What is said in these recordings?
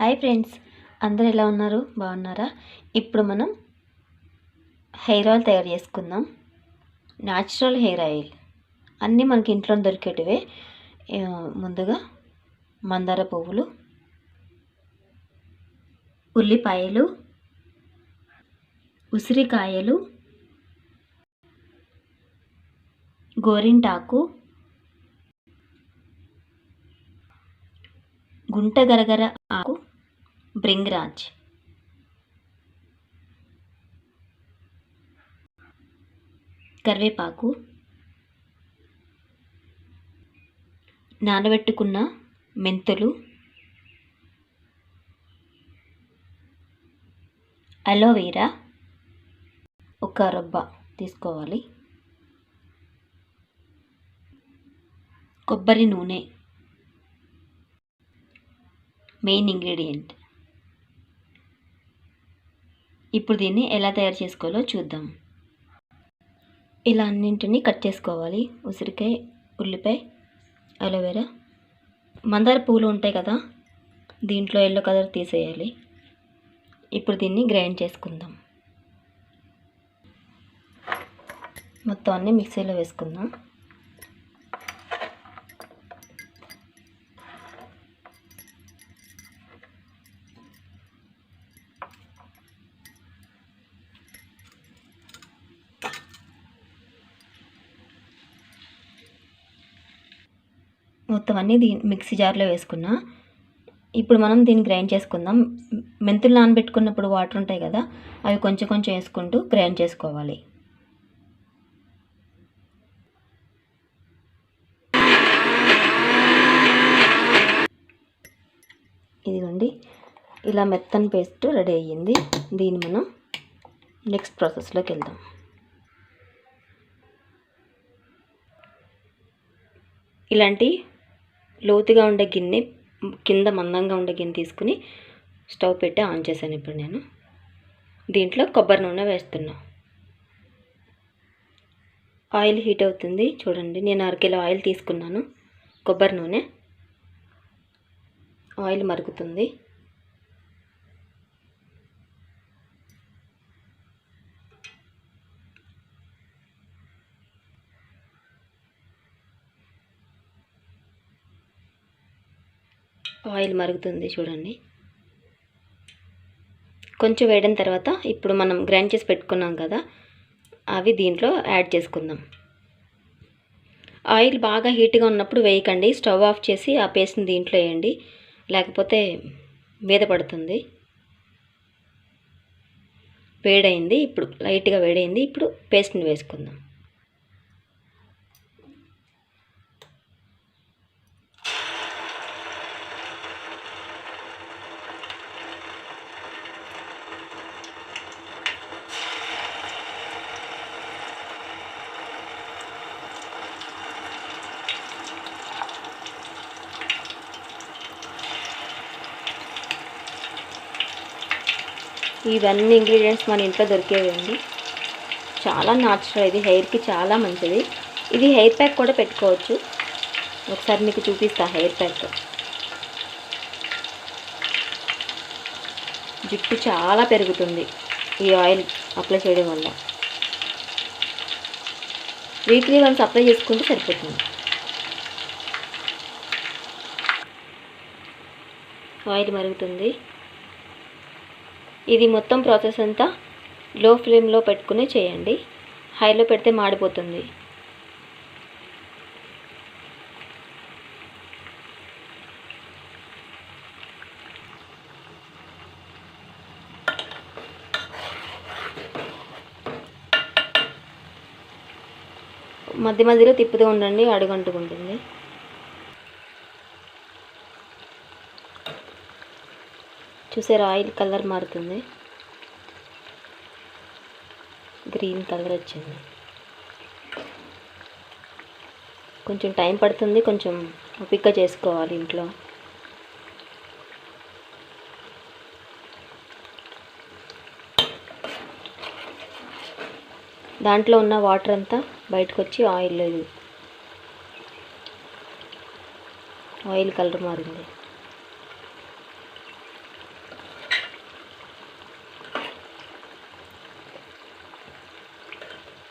Hi friends. అందరు ఎలా ఉన్నారు? బాగున్నారా? ఇప్పుడు మనం హెయిర్ ఆయిల్ తయారు చేసుకుందాం. Natural hair oil. అన్నీ మనకి ఇంట్లో దొరికేటివే. ముందుగా మందార పువ్వులు ఉల్లిపాయలు ఉసిరికాయలు గోరింటాకు గుంట గరగర ఆకు బ్రింగ్రాజ్ కరివేపాకు. నానబెట్టుకున్న మెంతులు. అలోవెరా ఒక రొబ్బ తీసుకోవాలి. కొబ్బరి నూనె. Main ingredient. ఇప్పుడు దీన్ని ఎలా తయారు చేసుకోవాలో చూద్దాం. ఇలా అన్నింటినీ కట్ చేసుకోవాలి. ఉసిరికాయ ఉల్లిపాయ అలోవెరా మందార పూలు ఉంటాయి కదా దీంట్లో ఎల్లో కలర్ తీసేయాలి. ఇప్పుడు దీన్ని గ్రైండ్ చేసుకుందాం. మొత్తం అన్నీ మిక్సీలో వేసుకుందాం. మొత్తం అన్నీ దీ మిక్సీ జార్లో వేసుకున్నా. ఇప్పుడు మనం దీన్ని గ్రైండ్ చేసుకుందాం. మెంతులు నానబెట్టుకున్నప్పుడు వాటర్ ఉంటాయి కదా అవి కొంచెం కొంచెం వేసుకుంటూ గ్రైండ్ చేసుకోవాలి. ఇదిగోండి ఇలా మెత్తని పేస్ట్ రెడీ అయ్యింది. దీన్ని మనం నెక్స్ట్ ప్రాసెస్లోకి వెళ్దాం. ఇలాంటి లోతుగా ఉండే గిన్నె కింద మందంగా ఉండే గిన్నె తీసుకుని స్టవ్ పెట్టి ఆన్ చేశాను ఇప్పుడు నేను. దీంట్లో కొబ్బరి నూనె వేస్తున్నా. ఆయిల్ హీట్ అవుతుంది. చూడండి నేను అరకిలో ఆయిల్ తీసుకున్నాను. కొబ్బరి నూనె. ఆయిల్ మరుగుతుంది. ఆయిల్ మరుగుతుంది చూడండి. కొంచెం వేడిన తర్వాత ఇప్పుడు మనం గ్రైండ్ చేసి పెట్టుకున్నాం కదా అవి దీంట్లో యాడ్ చేసుకుందాం. ఆయిల్ బాగా హీట్గా ఉన్నప్పుడు వేయకండి స్టవ్ ఆఫ్ చేసి ఆ పేస్ట్ని దీంట్లో వేయండి లేకపోతే మీద పడుతుంది. వేడైంది ఇప్పుడు లైట్గా వేడైంది ఇప్పుడు పేస్ట్ని వేసుకుందాం. ఇవన్నీ ఇంగ్రీడియంట్స్ మన ఇంట్లో దొరికేవండి చాలా న్యాచురల్ ఇది హెయిర్కి చాలా మంచిది. ఇది హెయిర్ ప్యాక్ కూడా పెట్టుకోవచ్చు. ఒకసారి మీకు చూపిస్తా హెయిర్ ప్యాక్ జుట్టు చాలా పెరుగుతుంది ఈ ఆయిల్ అప్లై చేయడం వల్ల. వీక్లీ వన్స్ అప్లై చేసుకుంటే సరిపోతుంది. ఆయిల్ మరుగుతుంది. ఇది మొత్తం ప్రాసెస్ అంతా లో ఫ్లేమ్లో పెట్టుకుని చేయండి. హైలో పెడితే మాడిపోతుంది. మధ్య మధ్యలో తిప్పుతూ ఉండండి అడుగంటుకుంటుంది. చూసారు ఆయిల్ కలర్ మారుతుంది. గ్రీన్ కలర్ వచ్చింది. కొంచెం టైం పడుతుంది కొంచెం ఓపిక చేసుకోవాలి ఇంట్లో. దాంట్లో ఉన్న వాటర్ అంతా బయటకు వచ్చి ఆయిల్ లేదు ఆయిల్ కలర్ మారింది.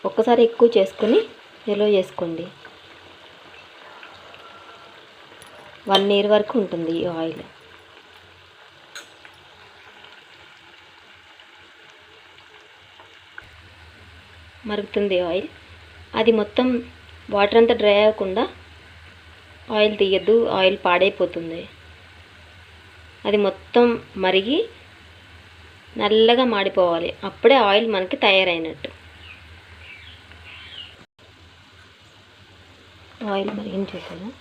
ఒక్కసారి ఎక్కువ చేసుకొని నిల్వ చేసుకోండి. వన్ ఇయర్ వరకు ఉంటుంది ఈ ఆయిల్. మరుగుతుంది ఆయిల్. అది మొత్తం వాటర్ అంతా డ్రై అవ్వకుండా ఆయిల్ తీయద్దు ఆయిల్ పాడైపోతుంది. అది మొత్తం మరిగి నల్లగా మాడిపోవాలి. అప్పుడే ఆయిల్ మనకి తయారైనట్టు. ఆయిల్ మరిగించేసాను.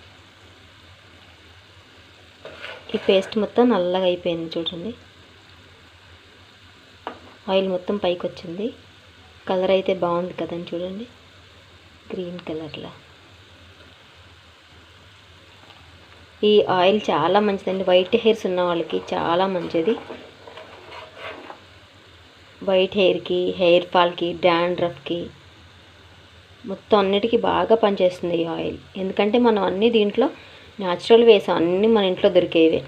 ఈ పేస్ట్ మొత్తం నల్లగా అయిపోయింది చూడండి. ఆయిల్ మొత్తం పైకి వచ్చింది. కలర్ అయితే బాగుంది కదండి చూడండి. గ్రీన్ కలర్లో. ఈ ఆయిల్ చాలా మంచిదండి. వైట్ హెయిర్స్ ఉన్న వాళ్ళకి చాలా మంచిది. వైట్ హెయిర్కి హెయిర్ ఫాల్కి డాండ్రఫ్కి మొత్తం అన్నిటికీ బాగా పనిచేస్తుంది ఈ ఆయిల్. ఎందుకంటే మనం అన్నీ దీంట్లో న్యాచురల్ వేసాం అన్నీ మన ఇంట్లో దొరికేవే.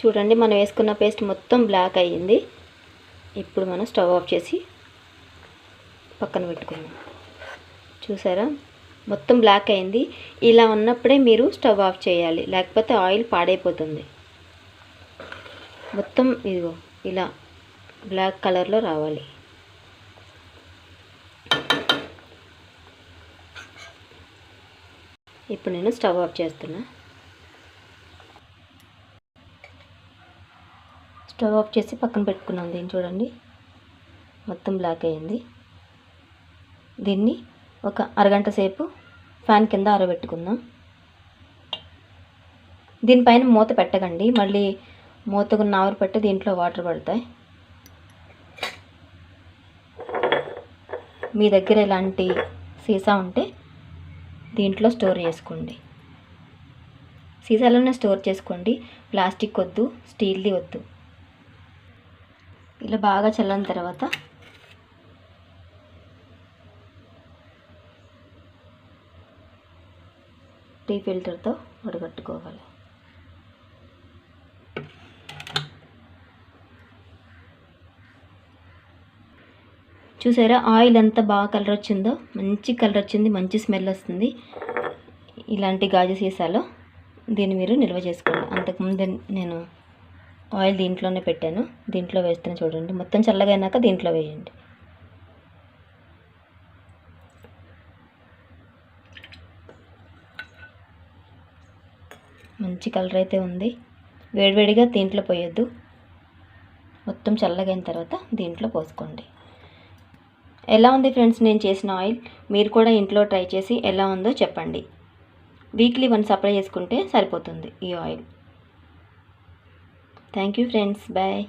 చూడండి మనం వేసుకున్న పేస్ట్ మొత్తం బ్లాక్ అయ్యింది. ఇప్పుడు మనం స్టవ్ ఆఫ్ చేసి పక్కన పెట్టుకుందాం. చూసారా? మొత్తం బ్లాక్ అయింది. ఇలా ఉన్నప్పుడే మీరు స్టవ్ ఆఫ్ చేయాలి. లేకపోతే ఆయిల్ పాడైపోతుంది. మొత్తం ఇదిగో ఇలా బ్లాక్ కలర్లో రావాలి. ఇప్పుడు నేను స్టవ్ ఆఫ్ చేస్తున్నా. స్టవ్ ఆఫ్ చేసి పక్కన పెట్టుకున్నాను దీన్ని చూడండి. మొత్తం బ్లాక్ అయింది. దీన్ని ఒక అరగంట సేపు ఫ్యాన్ కింద ఆరబెట్టుకుందాం. దీనిపైన మూత పెట్టకండి. మళ్ళీ మూతకు నావరు పెట్టి దీంట్లో వాటర్ పడతాయి. మీ దగ్గర ఇలాంటి సీసా ఉంటే దీంట్లో స్టోర్ చేసుకోండి. సీసాలోనే స్టోర్ చేసుకోండి. ప్లాస్టిక్ వద్దు స్టీల్ది వద్దు. ఇలా బాగా చల్లని తర్వాత టీ ఫిల్టర్తో వడగట్టుకోవాలి. చూసారా? ఆయిల్ ఎంత బాగా కలర్ వచ్చిందో మంచి కలర్ వచ్చింది మంచి స్మెల్ వస్తుంది. ఇలాంటి గాజు సీసాలో దీన్ని మీరు నిల్వ చేసుకోండి. అంతకుముందు నేను ఆయిల్ దీంట్లోనే పెట్టాను. దీంట్లో వేస్తాను చూడండి. మొత్తం చల్లగా అయినాక దీంట్లో వేయండి. మంచి కలర్ అయితే ఉంది. వేడివేడిగా దీంట్లో పోయొద్దు. మొత్తం చల్లగైన తర్వాత దీంట్లో పోసుకోండి. ఎలా ఉంది ఫ్రెండ్స్ నేను చేసిన ఆయిల్? మీరు కూడా ఇంట్లో ట్రై చేసి ఎలా ఉందో చెప్పండి. వీక్లీ వన్ సప్లై చేసుకుంటే సరిపోతుంది ఈ oil. Thank you friends. Bye.